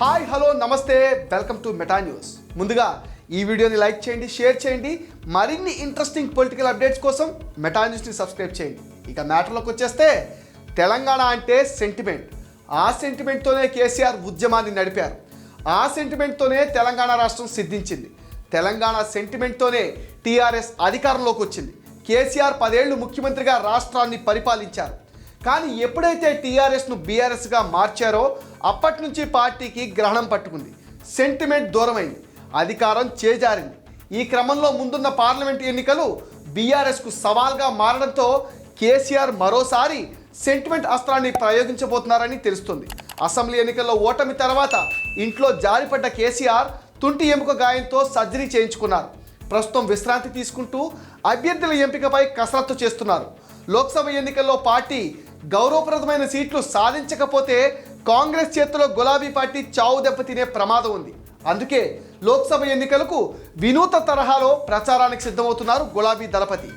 Hi hello నమస్తే. Welcome to Meta news. ముందుగా ఈ వీడియోని లైక్ చేయండి షేర్ చేయండి. మరిన్ని ఇంట్రెస్టింగ్ పొలిటికల్ అప్డేట్స్ కోసం మెటా న్యూస్ని సబ్స్క్రైబ్ చేయండి. ఇక మ్యాటర్లోకి వచ్చేస్తే తెలంగాణ అంటే సెంటిమెంట్ ఆ సెంటిమెంట్తోనే కేసీఆర్ ఉద్యమాన్ని నడిపారు. ఆ సెంటిమెంట్తోనే తెలంగాణ రాష్ట్రం సిద్ధించింది. తెలంగాణ సెంటిమెంట్తోనే టీఆర్ఎస్ అధికారంలోకి వచ్చింది. కేసీఆర్ పదేళ్ళు ముఖ్యమంత్రిగా రాష్ట్రాన్ని పరిపాలించారు. కానీ ఎప్పుడైతే టీఆర్ఎస్ను బీఆర్ఎస్గా మార్చారో అప్పటి నుంచి పార్టీకి గ్రహణం పట్టుకుంది. సెంటిమెంట్ దూరమైంది. అధికారం చేజారింది. ఈ క్రమంలో ముందున్న పార్లమెంట్ ఎన్నికలు బీఆర్ఎస్కు సవాల్గా మారడంతో కేసీఆర్ మరోసారి సెంటిమెంట్ అస్త్రాన్ని ప్రయోగించబోతున్నారని తెలుస్తుంది. అసెంబ్లీ ఎన్నికల్లో ఓటమి తర్వాత ఇంట్లో జారిపడ్డ కేసీఆర్ తుంటి ఎముక గాయంతో సర్జరీ చేయించుకున్నారు. ప్రస్తుతం విశ్రాంతి తీసుకుంటూ అభ్యర్థుల ఎంపికపై కసరత్తు చేస్తున్నారు. లోక్సభ ఎన్నికల్లో పార్టీ గౌరవప్రదమైన సీట్లు సాధించకపోతే కాంగ్రెస్ చేతిలో గులాబీ పార్టీ చావు దెబ్బతినే ప్రమాదం ఉంది. అందుకే లోక్సభ ఎన్నికలకు వినూత తరహాలో ప్రచారానికి సిద్ధమవుతున్నారు గులాబీ దళపతి.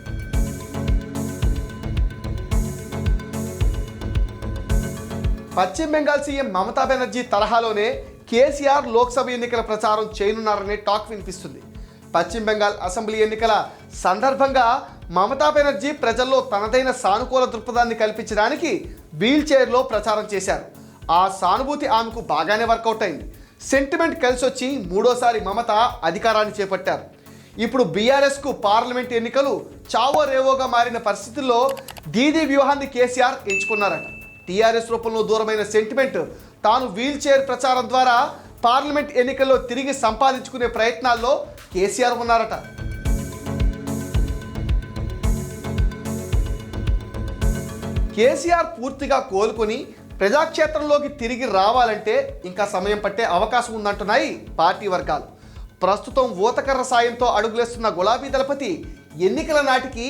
పశ్చిమ బెంగాల్ సీఎం మమతా బెనర్జీ తరహాలోనే కేసీఆర్ లోక్సభ ఎన్నికల ప్రచారం చేయనున్నారనే టాక్ వినిపిస్తుంది. పశ్చిమ బెంగాల్ అసెంబ్లీ ఎన్నికల సందర్భంగా మమతా బెనర్జీ ప్రజల్లో తనదైన సానుకూల దృక్పథాన్ని కల్పించడానికి వీల్ చైర్లో ప్రచారం చేశారు. ఆ సానుభూతి ఆమెకు బాగానే వర్కౌట్ అయింది. సెంటిమెంట్ కలిసి వచ్చి మూడోసారి మమత అధికారాన్ని చేపట్టారు. ఇప్పుడు బీఆర్ఎస్కు పార్లమెంట్ ఎన్నికలు చావో రేవోగా మారిన పరిస్థితుల్లో దీదీ వ్యూహాన్ని కేసీఆర్ ఎంచుకున్నారట. టీఆర్ఎస్ రూపంలో దూరమైన సెంటిమెంట్ తాను వీల్ చైర్ ప్రచారం ద్వారా పార్లమెంట్ ఎన్నికల్లో తిరిగి సంపాదించుకునే ప్రయత్నాల్లో కేసీఆర్ ఉన్నారట. కేసీఆర్ పూర్తిగా కోలుకొని ప్రజాక్షేత్రంలోకి తిరిగి రావాలంటే ఇంకా సమయం పట్టే అవకాశం ఉందంటున్నాయి పార్టీ వర్గాలు. ప్రస్తుతం ఊతకర్ర సాయంతో అడుగులేస్తున్న గులాబీ దళపతి ఎన్నికల నాటికి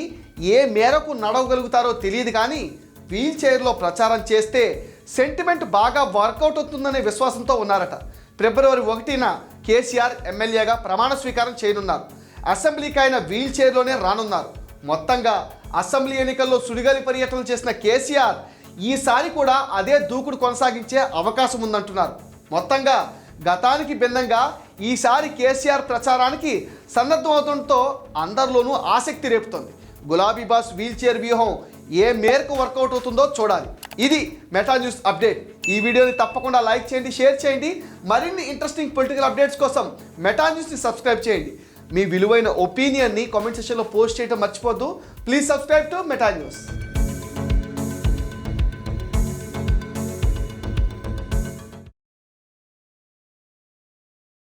ఏ మేరకు నడవగలుగుతారో తెలియదు కానీ వీల్ చైర్లో ప్రచారం చేస్తే సెంటిమెంట్ బాగా వర్కౌట్ అవుతుందనే విశ్వాసంతో ఉన్నారట. ఫిబ్రవరి ఒకటిన కేసీఆర్ ఎమ్మెల్యేగా ప్రమాణ స్వీకారం చేయనున్నారు. అసెంబ్లీకి ఆయన వీల్ చైర్లోనే రానున్నారు. మొత్తంగా అసెంబ్లీ ఎన్నికల్లో సుడిగాలి పర్యటనలు చేసిన కేసీఆర్ ఈసారి కూడా అదే దూకుడు కొనసాగించే అవకాశం ఉందంటున్నారు. మొత్తంగా గతానికి భిన్నంగా ఈసారి కేసీఆర్ ప్రచారానికి సన్నద్ధమవుతుండటంతో అందరిలోనూ ఆసక్తి రేపుతోంది. గులాబీ బాస్ వీల్ చైర్ వ్యూహం ఏ మేరకు వర్కౌట్ అవుతుందో చూడాలి. ఇది మెటా న్యూస్ అప్డేట్. ఈ వీడియోని తప్పకుండా లైక్ చేయండి షేర్ చేయండి. మరిన్ని ఇంట్రెస్టింగ్ పొలిటికల్ అప్డేట్స్ కోసం మెటా న్యూస్ని సబ్స్క్రైబ్ చేయండి. మీ విలువైన ఒపీనియన్ని కామెంట్ సెక్షన్లో పోస్ట్ చేయడం మర్చిపోద్దు please subscribe to Meta news.